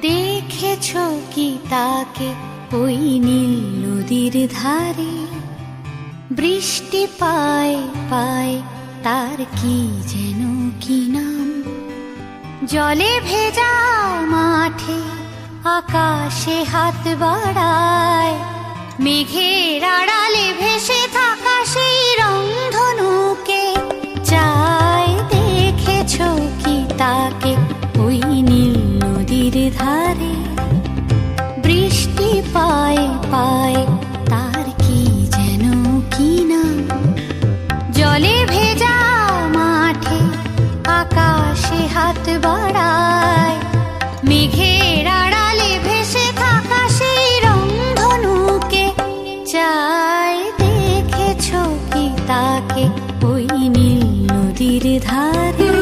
দেখেছ কি তাকে? ওই নীল নদীর ধারে। বৃষ্টি পায় পায়, তার কি যেন কি নাম? জলে ভেজা মাঠে, আকাশে হাত বাড়ায়, মেঘের আড়ালে ভেসে থাকা ধারে বৃষ্টি পায় পায়, তার কি যেন কি নাম? জলে ভেজা মাঠে আকাশে হাত বাড়ায়, মেঘের ভেসে দেখেছ কি তাকে নদীর ধারে?